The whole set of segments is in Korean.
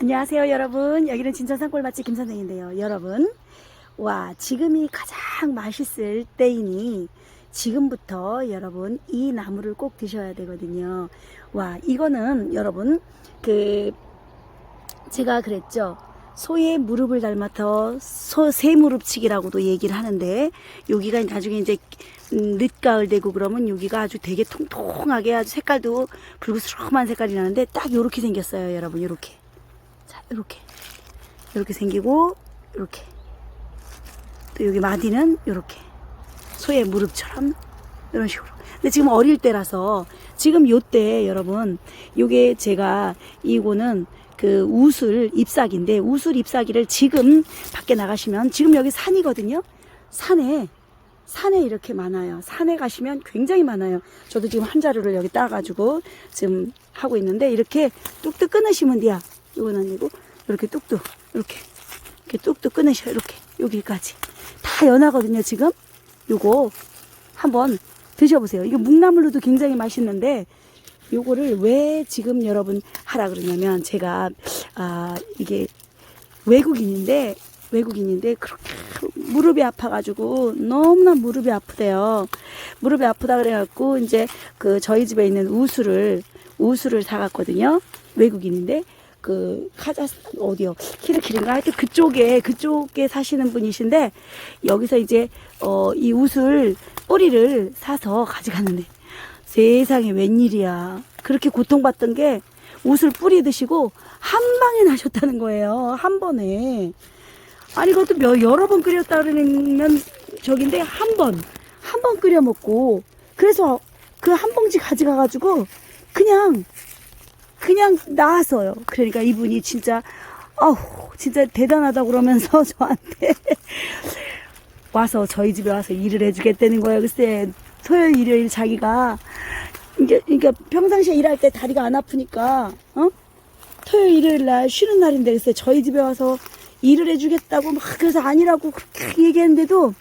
안녕하세요 여러분. 여기는 진천 산골 맛집 김선생인데요. 여러분 와 지금이 가장 맛있을 때이니 지금부터 여러분 이 나무를 꼭 드셔야 되거든요. 와 이거는 여러분 그 제가 그랬죠. 소의 무릎을 닮아서 소 새 무릎치기라고도 얘기를 하는데 여기가 나중에 이제 음, 늦가을 되고 그러면 여기가 아주 되게 통통하게 아주 색깔도 붉으스름한 색깔이 나는데 딱 요렇게 생겼어요 여러분. 요렇게 자, 이렇게 이렇게 생기고 이렇게 또 여기 마디는 이렇게 소의 무릎처럼 이런 식으로. 근데 지금 어릴 때라서 지금 요때 여러분 요게 제가 이거는 그 우술 잎사귀인데 우술 잎사귀를 지금 밖에 나가시면 지금 여기 산이거든요. 산에 산에 이렇게 많아요. 산에 가시면 굉장히 많아요. 저도 지금 한 자루를 여기 따가지고 지금 하고 있는데 이렇게 뚝뚝 끊으시면 돼요. 이건 아니고 이렇게 뚝뚝 이렇게 이렇게 뚝뚝 끊으셔 이렇게 여기까지 다 연하거든요. 지금 요거 한번 드셔보세요. 이거 묵나물로도 굉장히 맛있는데 요거를 왜 지금 여러분 하라 그러냐면 제가 아 이게 외국인인데 외국인인데 그렇게 무릎이 아파가지고 너무나 무릎이 아프대요. 무릎이 아프다 그래갖고 이제 그 저희 집에 있는 우수를 우수를 사갔거든요. 외국인인데 그 카자흐스탄 어디요? 키르키르인가? 하여튼 그쪽에 그쪽에 사시는 분이신데 여기서 이제 어이 우슬 뿌리를 사서 가져갔는데 세상에 웬일이야? 그렇게 고통받던 게 우슬 뿌리 드시고 한 방에 나셨다는 거예요 한 번에. 아니 그것도 몇, 여러 번 끓였다 그러면 저긴데 한 번 한 번 끓여 먹고 그래서 그 한 봉지 가져가가지고 그냥 그냥 나왔어요. 그러니까 이분이 진짜 아우 진짜 대단하다 그러면서 저한테 와서 저희 집에 와서 일을 해주겠다는 거예요. 글쎄 토요일 일요일 자기가 이게 그러니까 평상시에 일할 때 다리가 안 아프니까 어 토요일 일요일 날 쉬는 날인데 글쎄 저희 집에 와서 일을 해주겠다고 막 그래서 아니라고 그렇게 얘기했는데도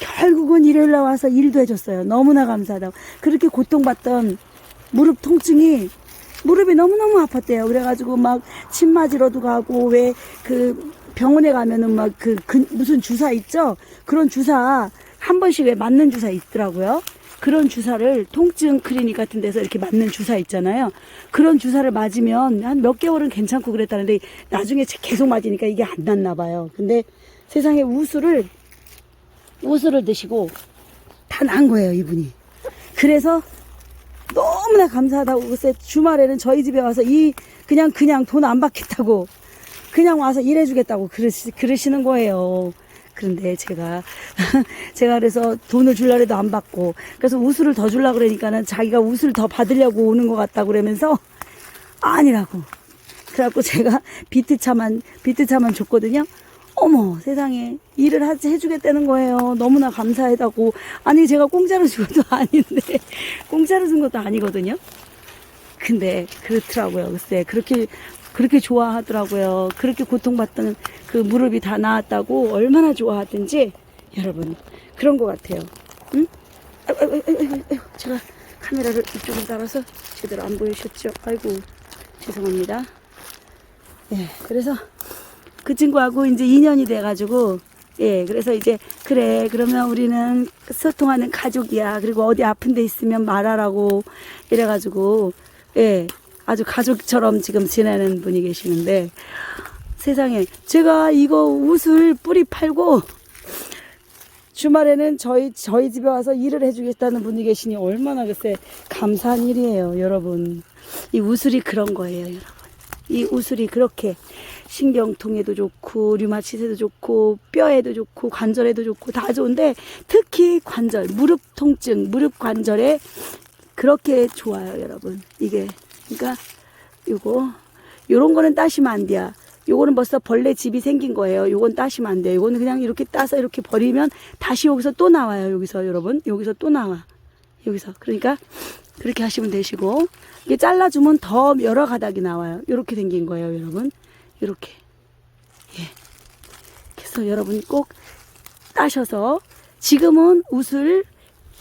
결국은 일요일 날 와서 일도 해줬어요. 너무나 감사하다고 그렇게 고통받던 무릎 통증이 무릎이 너무너무 아팠대요. 그래가지고 막 침 맞으러도 가고 왜 그 병원에 가면은 막 그 무슨 주사 있죠? 그런 주사 한 번씩 왜 맞는 주사 있더라고요. 그런 주사를 통증 클리닉 같은 데서 이렇게 맞는 주사 있잖아요. 그런 주사를 맞으면 한 몇 개월은 괜찮고 그랬다는데 나중에 계속 맞으니까 이게 안 낫나 봐요. 근데 세상에 우수를 우수를 드시고 다 난 거예요, 이분이. 그래서 너무나 감사하다고 글쎄 주말에는 저희 집에 와서 이 그냥 그냥 돈 안 받겠다고 그냥 와서 일해주겠다고 그러시, 그러시는 거예요. 그런데 제가 제가 그래서 돈을 줄라 해도 안 받고 그래서 우수를 더 줄라 그러니까는 자기가 우수를 더 받으려고 오는 것 같다 그러면서 아니라고 그래갖고 제가 비트차만 비트차만 줬거든요. 어머 세상에 일을 하지 해주겠다는 거예요. 너무나 감사하다고. 아니 제가 공짜로 준 것도 아닌데 공짜로 준 것도 아니거든요. 근데 그렇더라고요. 글쎄 그렇게 그렇게 좋아하더라고요. 그렇게 고통받던 그 무릎이 다 나았다고 얼마나 좋아하든지 여러분 그런 것 같아요. 응? 아이고, 아이고, 아이고, 제가 카메라를 이쪽으로 따라서 제대로 안 보이셨죠? 아이고 죄송합니다. 예, 그래서 그 친구하고 이제 인연이 돼가지고 예 그래서 이제 그래 그러면 우리는 소통하는 가족이야. 그리고 어디 아픈 데 있으면 말하라고 이래가지고 예 아주 가족처럼 지금 지내는 분이 계시는데 세상에. 제가 이거 옷을 뿌리 팔고 주말에는 저희 저희 집에 와서 일을 해주겠다는 분이 계시니 얼마나 글쎄 감사한 일이에요 여러분. 이 우슬이 그런 거예요 여러분 이 우슬이 그렇게 신경통에도 좋고 류마티스에도 좋고 뼈에도 좋고 관절에도 좋고 다 좋은데 특히 관절 무릎 통증 무릎 관절에 그렇게 좋아요 여러분. 이게 그러니까 요거 요런 거는 따시면 안 돼요. 요거는 벌써 벌레 집이 생긴 거예요. 요건 따시면 안 돼요. 요거는 그냥 이렇게 따서 이렇게 버리면 다시 여기서 또 나와요. 여기서 여러분. 여기서 또 나와. 여기서. 그러니까 그렇게 하시면 되시고 이게 잘라주면 더 여러 가닥이 나와요. 이렇게 생긴 거예요 여러분. 이렇게. 예. 그래서 여러분 꼭 따셔서 지금은 웃을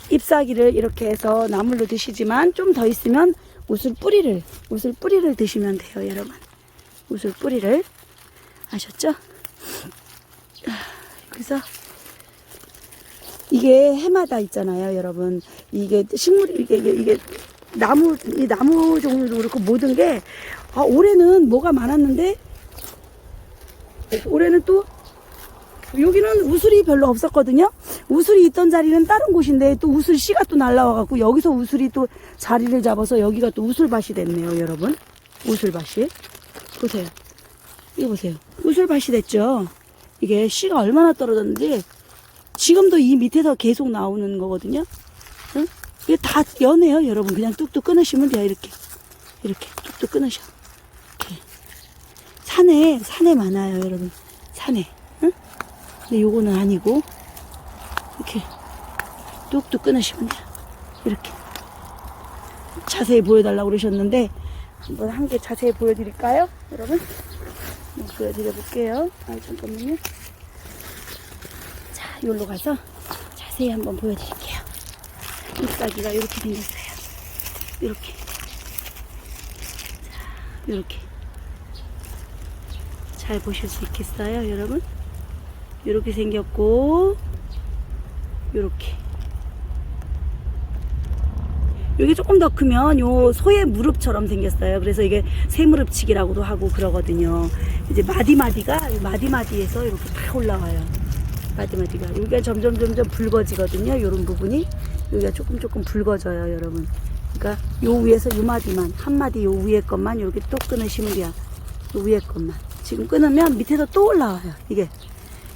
잎사귀를 이렇게 해서 나물로 드시지만 좀 더 있으면 웃을 뿌리를 웃을 뿌리를 드시면 돼요 여러분. 우슬 뿌리를. 아셨죠? 그래서 이게 해마다 있잖아요, 여러분. 이게 식물 이게 이게, 이게 나무 이 나무 종류도 그렇고 모든 게 아, 올해는 뭐가 많았는데 올해는 또 여기는 우슬이 별로 없었거든요. 우슬이 있던 자리는 다른 곳인데 또 우슬 씨가 또 날라와갖고 여기서 우슬이 또 자리를 잡아서 여기가 또 우슬밭이 됐네요, 여러분. 우슬밭이 보세요. 이거 보세요. 우슬밭이 됐죠. 이게 씨가 얼마나 떨어졌는지 지금도 이 밑에서 계속 나오는 거거든요. 응? 이게 다 연해요, 여러분. 그냥 뚝뚝 끊으시면 돼요, 이렇게. 이렇게 뚝뚝 끊으셔. 이렇게. 산에, 산에 많아요, 여러분. 산에. 응? 근데 요거는 아니고, 이렇게 뚝뚝 끊으시면 돼요. 이렇게. 자세히 보여달라고 그러셨는데, 한번 한 개 자세히 보여드릴까요, 여러분? 한번 보여드려 볼게요. 아, 잠깐만요. 자, 여기로 가서 자세히 한번 보여드릴게요. 잎사귀가 이렇게 생겼어요. 이렇게. 자, 이렇게. 잘 보실 수 있겠어요, 여러분? 이렇게 생겼고, 이렇게. 여기 조금 더 크면 요 소의 무릎처럼 생겼어요. 그래서 이게 새무릎치기라고도 하고 그러거든요. 이제 마디마디가 이 마디마디에서 이렇게 다 올라와요. 마디마디가 여기가 점점 점점 붉어지거든요. 요런 부분이 여기가 조금 조금 붉어져요, 여러분. 그러니까 요 위에서 요 마디만 한 마디 요 위에 것만 이렇게 또 끊으시면 돼요. 요 위에 것만 지금 끊으면 밑에서 또 올라와요. 이게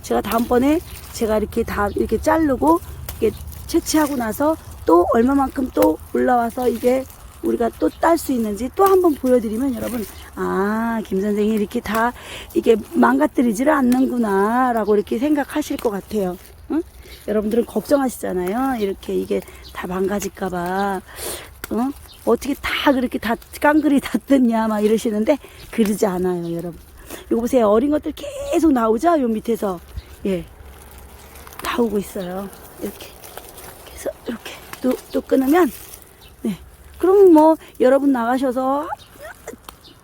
제가 다음번에 제가 이렇게 다 이렇게 자르고 이렇게 채취하고 나서 또 얼마만큼 또 올라와서 이게 우리가 또 딸 수 있는지 또 한번 보여드리면 여러분 아 김 선생이 이렇게 다 이게 망가뜨리지를 않는구나 라고 이렇게 생각하실 것 같아요. 응? 여러분들은 걱정하시잖아요. 이렇게 이게 다 망가질까봐. 어? 어떻게 다 그렇게 다 깡그리 다 뜯냐 막 이러시는데 그러지 않아요 여러분. 이거 보세요. 어린 것들 계속 나오죠? 요 밑에서. 예. 나오고 있어요. 이렇게. 그래서 이렇게. 또, 또 끊으면 네 그럼 뭐 여러분 나가셔서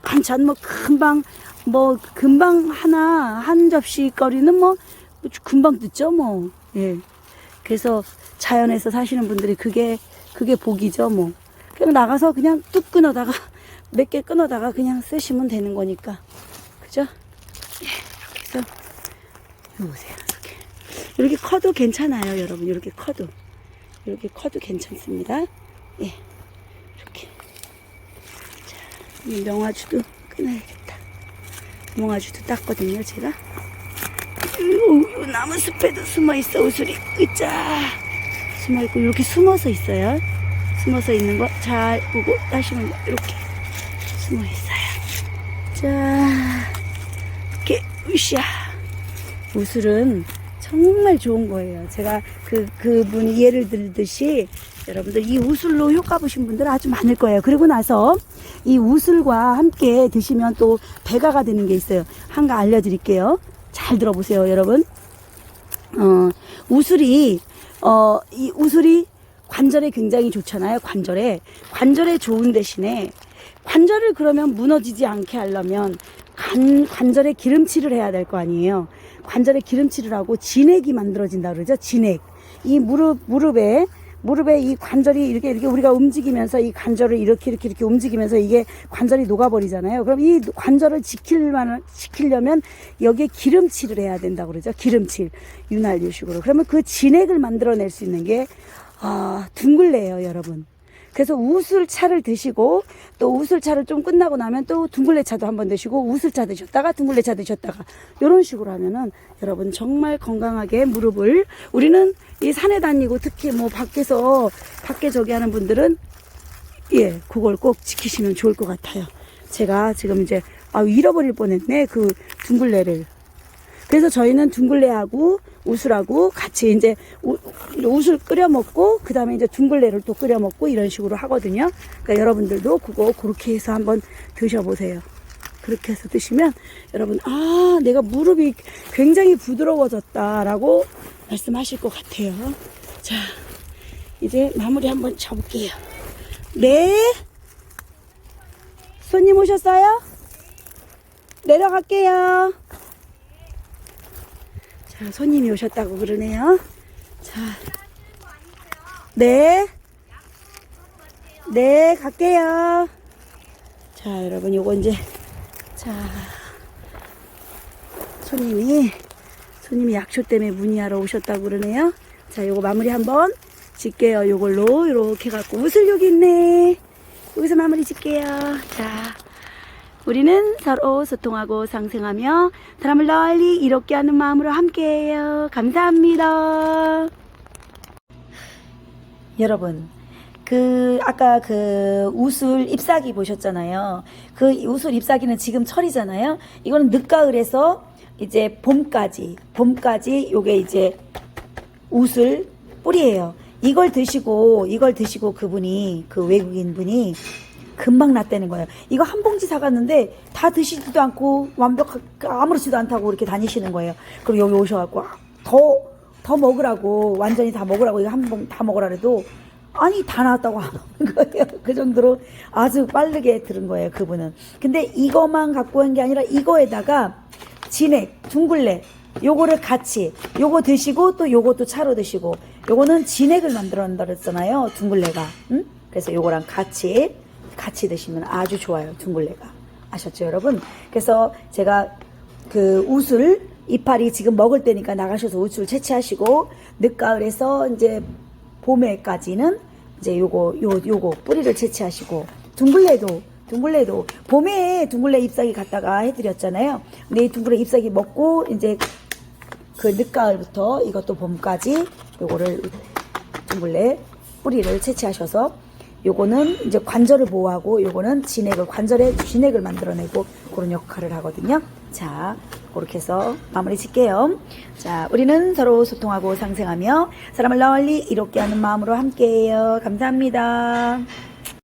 반찬 뭐 금방 뭐 금방 하나 한 접시 거리는 뭐 금방 듣죠 뭐. 예. 그래서 자연에서 사시는 분들이 그게 그게 복이죠 뭐. 그냥 나가서 그냥 뚝 끊어다가 몇 개 끊어다가 그냥 쓰시면 되는 거니까. 그죠? 예, 이거 보세요. 이렇게. 이렇게 커도 괜찮아요 여러분. 이렇게 커도. 이렇게 커도 괜찮습니다. 예 이렇게 자, 이 명아주도 끊어야겠다. 명아주도 땄거든요, 제가. 요, 요 나무 숲에도 숨어 있어, 우수리. 으짜. 숨어 있고, 이렇게 숨어서 있어요. 숨어서 있는 거 잘 보고 따시면 돼요. 이렇게 숨어 있어요. 자, 이렇게, 으쌰. 우술은 정말 좋은 거예요. 제가 그, 그분이 예를 들듯이 여러분들 이 우슬로 효과 보신 분들 아주 많을 거예요. 그리고 나서 이 우슬과 함께 드시면 또 배가가 되는 게 있어요. 한가 알려드릴게요. 잘 들어보세요, 여러분. 어, 우슬이, 어, 이 우슬이 관절에 굉장히 좋잖아요. 관절에. 관절에 좋은 대신에 관절을 그러면 무너지지 않게 하려면 관, 관절에 기름칠을 해야 될 거 아니에요. 관절에 기름칠을 하고 진액이 만들어진다 그러죠. 진액. 이 무릎, 무릎에 무릎에 이 관절이 이렇게 이렇게 우리가 움직이면서 이 관절을 이렇게 이렇게 이렇게 움직이면서 이게 관절이 녹아버리잖아요. 그럼 이 관절을 지킬만 지키려면 여기에 기름칠을 해야 된다고 그러죠. 기름칠 윤활유식으로. 그러면 그 진액을 만들어낼 수 있는 게 아, 둥글레예요, 여러분. 그래서 우슬차를 드시고 또 우슬차를 좀 끝나고 나면 또 둥글레차도 한번 드시고 우슬차 드셨다가 둥글레차 드셨다가 이런 식으로 하면은 여러분 정말 건강하게 무릎을 우리는 이 산에 다니고 특히 뭐 밖에서 밖에 저기 하는 분들은 예 그걸 꼭 지키시면 좋을 것 같아요. 제가 지금 이제 아 잃어버릴 뻔했네 그 둥글레를 그래서 저희는 둥글레하고 우슬하고 같이 이제 우, 우슬 끓여 먹고 그 다음에 이제 둥글레를 또 끓여 먹고 이런 식으로 하거든요. 그러니까 여러분들도 그거 그렇게 해서 한번 드셔보세요. 그렇게 해서 드시면 여러분 아 내가 무릎이 굉장히 부드러워졌다라고 말씀하실 것 같아요. 자 이제 마무리 한번 쳐볼게요. 네 손님 오셨어요? 내려갈게요. 자, 손님이 오셨다고 그러네요. 자, 네. 네, 갈게요. 자, 여러분, 요거 이제, 자, 손님이, 손님이 약초 때문에 문의하러 오셨다고 그러네요. 자, 요거 마무리 한번 짓게요. 요걸로, 요렇게 갖고, 웃을 여기 있네. 여기서 마무리 짓게요. 자, 우리는 서로 소통하고 상생하며 사람을 널리 이롭게 하는 마음으로 함께해요. 감사합니다. 여러분, 그 아까 그 우술 잎사귀 보셨잖아요. 그 우술 잎사귀는 지금 철이잖아요. 이거는 늦가을에서 이제 봄까지 봄까지 요게 이제 우술 뿌리예요. 이걸 드시고 이걸 드시고 그분이 그 외국인 분이 금방 낫다는 거예요. 이거 한 봉지 사갔는데 다 드시지도 않고 완벽하게 아무렇지도 않다고 이렇게 다니시는 거예요. 그리고 여기 오셔갖고 더, 더 먹으라고 완전히 다 먹으라고 이거 한 봉 다 먹으라 그래도 아니 다 나왔다고 안 하는 거예요. 그 정도로 아주 빠르게 들은 거예요. 그분은. 근데 이거만 갖고 한 게 아니라 이거에다가 진액, 둥글레 요거를 같이 요거 드시고 또 요것도 차로 드시고 요거는 진액을 만들어 낸다 그랬잖아요. 둥글레가. 응? 그래서 요거랑 같이 같이 드시면 아주 좋아요. 둥글레가. 아셨죠, 여러분? 그래서 제가 그 우술 이파리 지금 먹을 때니까 나가셔서 우술 채취하시고 늦가을에서 이제 봄에까지는 이제 요거 요 요거 뿌리를 채취하시고 둥글레도 둥글레도 봄에 둥글레 잎사귀 갖다가 해드렸잖아요. 근데 이 둥글레 잎사귀 먹고 이제 그 늦가을부터 이것도 봄까지 요거를 둥글레 뿌리를 채취하셔서 요거는 이제 관절을 보호하고 요거는 진액을 관절에 진액을 만들어내고 그런 역할을 하거든요. 자, 그렇게 해서 마무리 짓게요. 자, 우리는 서로 소통하고 상생하며 사람을 널리 이롭게 하는 마음으로 함께해요. 감사합니다.